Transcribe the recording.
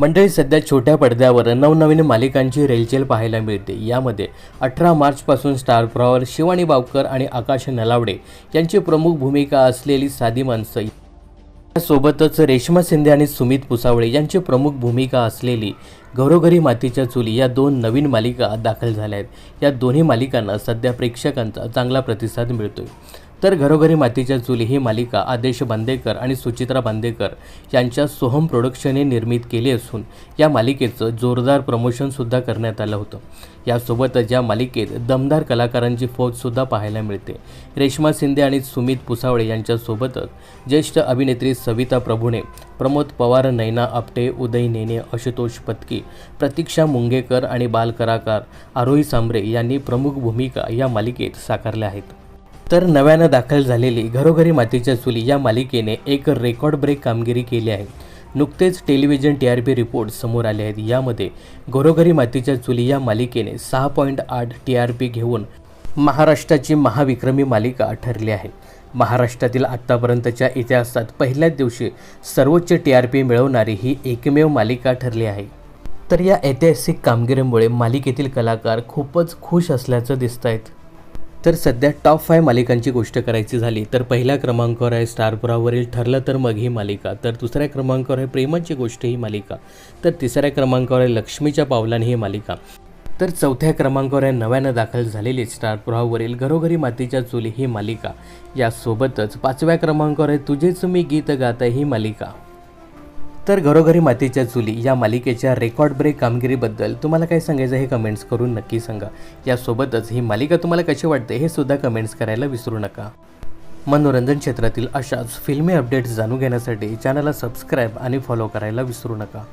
मंडळी सध्या छोट्या पडद्यावर नवनवीन मालिकांची रेलचेल पाहायला मिळते. यामध्ये अठरा मार्चपासून स्टार प्रॉवर शिवानी बावकर आणि आकाश नलावडे यांची प्रमुख भूमिका असलेली साधी माणसं. सोबतच रेश्मा शिंदे आणि सुमित पुसावळे यांची प्रमुख भूमिका असलेली घरोघरी मातीच्या चुली या दोन नवीन मालिका दाखल झाल्या आहेत. या दोन्ही मालिकांना सध्या प्रेक्षकांचा चांगला प्रतिसाद मिळतोय. तर घरोघरी मातीच्या चुली ही मालिका आदेश बांदेकर आणि सुचित्रा बांदेकर यांच्या सोहम प्रोडक्शनने निर्मित केली असून या मालिकेचं जोरदार प्रमोशनसुद्धा करण्यात आलं होतं. यासोबतच या मालिकेत दमदार कलाकारांची फौजसुद्धा पाहायला मिळते. रेश्मा शिंदे आणि सुमित पुसावळे यांच्यासोबतच ज्येष्ठ अभिनेत्री सविता प्रभुणे प्रमोद पवार नैना आपटे उदय नेने आशुतोष पत्की प्रतीक्षा मुंगेकर आणि बालकलाकार आरोही सांबरे यांनी प्रमुख भूमिका या मालिकेत साकारल्या आहेत. तर नव्यानं दाखल झालेली घरोघरी मातीच्या चुली या मालिकेने एक रेकॉर्ड ब्रेक कामगिरी केली आहे. नुकतेच television T R P report समोर आले आहेत. यामध्ये घरोघरी मातीच्या चुली या मालिकेने सहा पॉईंट आठ टी आर पी घेऊन महाराष्ट्राची महाविक्रमी मालिका ठरली आहे. महाराष्ट्रातील आत्तापर्यंतच्या इतिहासात पहिल्याच दिवशी सर्वोच्च टी आर पी मिळवणारी ही एकमेव मालिका ठरली आहे. तर या ऐतिहासिक कामगिरीमुळे मालिकेतील कलाकार खूपच खुश असल्याचं दिसत आहेत तर सध्या टॉप फाय मालिकांची गोष्ट करायची झाली तर पहिल्या क्रमांकावर आहे स्टारपुरावरील ठरलं तर मग ही मालिका तर दुसऱ्या क्रमांकावर आहे प्रेमाची गोष्ट ही मालिका तर तिसऱ्या क्रमांकावर आहे लक्ष्मीच्या पावलाने ही मालिका. तर चौथ्या क्रमांकावर आहे नव्यानं दाखल झालेली स्टारपुरावरील घरोघरी मातीच्या चुली ही मालिका यासोबतच पाचव्या क्रमांकावर आहे तुझेच मी गीत गाता ही मालिका. तर घरोघरी मातीच्या चुली या मालिकेच्या रेकॉर्ड ब्रेक कामगिरीबद्दल तुम्हाला काय सांगायचं हे कमेंट्स करून नक्की सांगा. यासोबतच ही मालिका तुम्हाला कशी वाटते हे सुद्धा कमेंट्स करायला विसरू नका. मनोरंजन क्षेत्रातील अशाच फिल्मी अपडेट्स जाणून घेण्यासाठी चॅनलला सबस्क्राईब आणि फॉलो करायला विसरू नका.